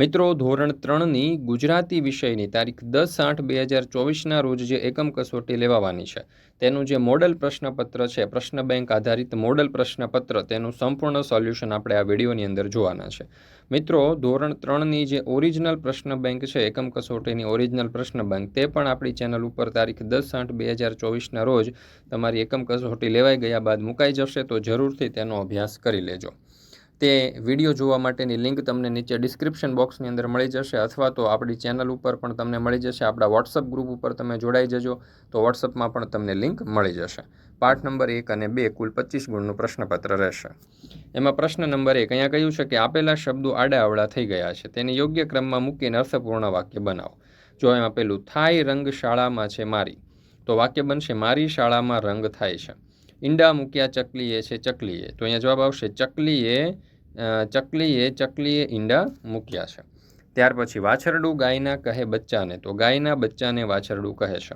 મિત્રો, ધોરણ ત્રણની ગુજરાતી વિષયની તારીખ દસ આઠ બે હજાર ચોવીસના રોજ જે એકમ કસોટી લેવાવાની છે, તેનું જે મોડલ પ્રશ્નપત્ર છે, પ્રશ્ન બેંક આધારિત મોડલ પ્રશ્નપત્ર, તેનું સંપૂર્ણ સોલ્યુશન આપણે આ વિડીયોની અંદર જોવાના છે. મિત્રો, ધોરણ ત્રણની જે ઓરિજિનલ પ્રશ્ન બેંક છે, એકમ કસોટીની ઓરિજિનલ પ્રશ્ન બેંક, તે પણ આપણી ચેનલ ઉપર તારીખ દસ આઠ બે હજાર ચોવીસના રોજ તમારી એકમ કસોટી લેવાઈ ગયા બાદ મુકાઈ જશે, તો જરૂરથી તેનો અભ્યાસ કરી લેજો. તે વીડિયો જોવા માટેની લિંક તમને નીચે ડિસ્ક્રિપ્શન બોક્સની અંદર મળી જશે અથવા તો આપણી ચેનલ ઉપર પણ તમને મળી જશે. આપણા વોટ્સઅપ ગ્રુપ ઉપર તમે જોડાઈ જજો તો વોટ્સઅપમાં પણ તમને લિંક મળી જશે. પાઠ નંબર એક અને બે કુલ પચીસ ગુણનું પ્રશ્નપત્ર રહેશે. એમાં પ્રશ્ન નંબર એક અહીંયા કહ્યું છે કે આપેલા શબ્દો આડાઅવળા થઈ ગયા છે. તેને યોગ્ય ક્રમમાં મૂકીને અર્થપૂર્ણ વાક્ય બનાવો. જો એમાં પેલું થાય રંગ શાળામાં છે મારી તો વાક્ય બનશે મારી શાળામાં રંગ થાય છે ઈંડા મૂક્યા ચકલીએ છે ચકલીએ. તો અહીંયા જવાબ આવશે ચકલીએ ચકલીએ ચકલીએ ઈંડા મૂક્યા છે. ત્યાર પછી વાછરડું ગાયના કહે બચ્ચાને, તો ગાયના બચ્ચાને વાછરડું કહે છે.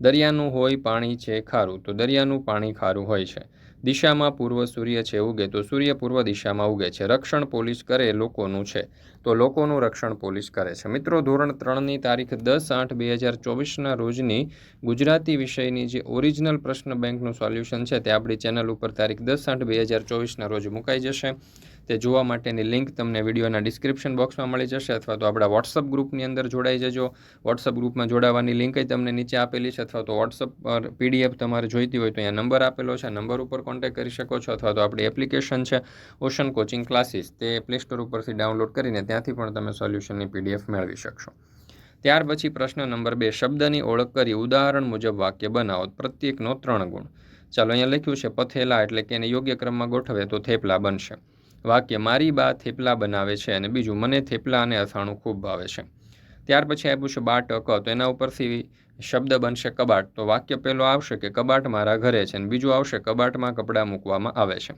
દરિયાનું હોય પાણી છે ખારું, તો દરિયાનું પાણી ખારું હોય છે. દિશામાં પૂર્વ સૂર્ય છે ઉગે, તો સૂર્ય પૂર્વ દિશામાં ઉગે છે. રક્ષણ પોલીસ કરે લોકોનું છે, તો લોકોનું રક્ષણ પોલીસ કરે છે. મિત્રો, ધોરણ ત્રણની તારીખ દસ આઠ બે હજાર ચોવીસના રોજની ગુજરાતી વિષયની જે ઓરિજિનલ પ્રશ્ન બેંકનું સોલ્યુશન છે, તે આપણી ચેનલ ઉપર તારીખ દસ આઠ બે હજાર ચોવીસના રોજ મુકાઈ જશે. તે જોવા માટેની લિંક તમને વિડીયોના ડિસ્ક્રિપ્શન બોક્સમાં મળી જશે, અથવા તો આપણા વોટ્સઅપ ગ્રુપની અંદર જોડાઈ જજો. વોટ્સઅપ ગ્રુપમાં જોડાવાની લિંક તમને નીચે આપેલી છે, અથવા તો વોટ્સઅપ પર પીડીએફ તમારે જોઈતી હોય તો અહીંયા નંબર આપેલો છે. નંબર ઉપર કોન્ટેક્ટ કરી શકો છો અથવા તો આપણી એપ્લિકેશન છે ઓશન કોચિંગ ક્લાસીસ તે પ્લે સ્ટોર ઉપરથી ડાઉનલોડ કરીને ત્યાંથી પણ તમે સોલ્યુશનની પીડીએફ મેળવી શકશો. ત્યાર પછી પ્રશ્ન નંબર બે, શબ્દની ઓળખ કરી ઉદાહરણ મુજબ વાક્ય બનાવો. પ્રત્યેકનો ત્રણ ગુણ. ચાલો અહીંયા લખ્યું છે, પથેલા એટલે કે એને યોગ્ય ક્રમમાં ગોઠવે તો થેપલા બનશે. વાક્ય, મારી બા થેપલા બનાવે છે અને બીજું, મને થેપલા અને અથાણું ખૂબ ભાવે છે. ત્યાર પછી આપ્યું છે બાટ અક તો એના ઉપરથી શબ્દ બનશે કબાટ. તો વાક્ય પહેલો આવશે કે કબાટ મારા ઘરે છે અને બીજું આવશે કબાટમાં કપડાં મૂકવામાં આવે છે.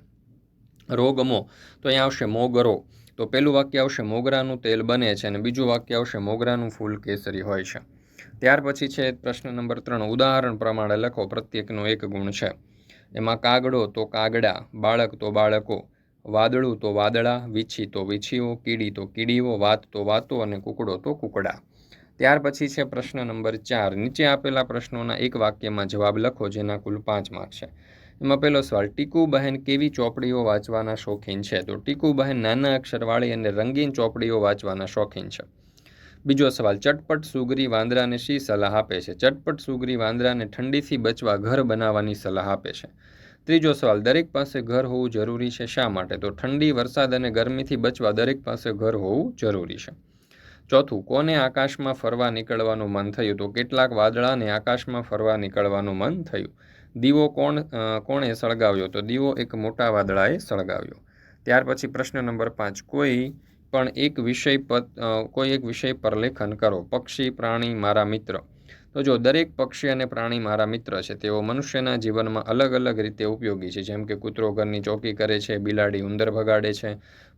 રોગમો. તો અહીંયા આવશે મોગરો. તો પહેલું વાક્ય આવશે મોગરાનું તેલ બને છે અને બીજું વાક્ય આવશે મોગરાનું ફૂલ કેસરી હોય છે. ત્યાર પછી છે પ્રશ્ન નંબર ત્રણ. ઉદાહરણ પ્રમાણે લખો. પ્રત્યેકનો એક ગુણ છે. એમાં કાગડો તો કાગડા, બાળક તો બાળકો. વાદળું તો વાદળા, વીછી તો વીછીઓ, કીડી તો કીડીઓ, વાત તો વાતો અને કુકડો તો કુકડા. ત્યાર પછી છે પ્રશ્ન નંબર ચાર. નીચે આપેલા પ્રશ્નોના એક વાક્યમાં જવાબ લખો, જેના કુલ પાંચ માર્ક છે. એમાં પહેલો સવાલ, ટીકુ બહેન કેવી ચોપડીઓ વાંચવાના શોખીન છે? તો ટીકુ બહેન નાના અક્ષરવાળી અને રંગીન ચોપડીઓ વાંચવાના શોખીન છે. બીજો સવાલ, ચટપટ, સુગરી વાંદરાને શી સલાહ આપે છે? ચટપટ, સુગરી વાંદરાને ઠંડીથી બચવા ઘર બનાવવાની સલાહ આપે છે. ત્રીજો સવાલ, દરેક પાસે ઘર હોવું જરૂરી છે શા માટે? તો ઠંડી, વરસાદ અને ગરમીથી બચવા દરેક પાસે ઘર હોવું જરૂરી છે. ચોથું, કોને આકાશમાં ફરવા નીકળવાનું મન થયું? તો કેટલાક વાદળાને આકાશમાં ફરવા નીકળવાનું મન થયું. દીવો કોણ કોણે સળગાવ્યો? તો દીવો એક મોટા વાદળાએ સળગાવ્યો. ત્યાર પછી પ્રશ્ન નંબર પાંચ, કોઈ પણ એક વિષય પર કોઈ એક વિષય પર લેખન કરો. પક્ષી, પ્રાણી, મારા મિત્ર. તો જો દરેક પક્ષી અને પ્રાણી મારા મિત્ર છે, તેઓ મનુષ્યના જીવનમાં અલગ અલગ રીતે ઉપયોગી છે. જેમ કે કૂતરો ઘરની ચોકી કરે છે, બિલાડી ઉંદર ભગાડે છે,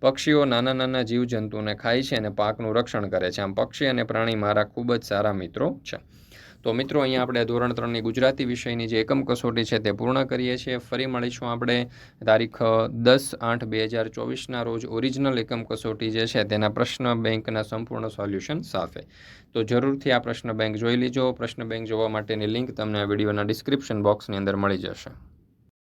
પક્ષીઓ નાના નાના જીવજંતુને ખાય છે અને પાકનું રક્ષણ કરે છે. આમ પક્ષી અને પ્રાણી મારા ખૂબ જ સારા મિત્રો છે. તો મિત્રો, અહીંયા આપણે ધોરણ ત્રણની ગુજરાતી વિષયની જે એકમ કસોટી છે તે પૂર્ણ કરીએ છીએ. ફરી મળીશું આપણે તારીખ દસ આઠ બે હજાર ચોવીસના રોજ ઓરિજિનલ એકમ કસોટી જે છે તેના પ્રશ્ન બેંકના સંપૂર્ણ સોલ્યુશન સાથે. તો જરૂરથી આ પ્રશ્ન બેંક જોઈ લીજો. પ્રશ્ન બેંક જોવા માટેની લિંક તમને આ વિડીયોના ડિસ્ક્રિપ્શન બોક્સની અંદર મળી જશે.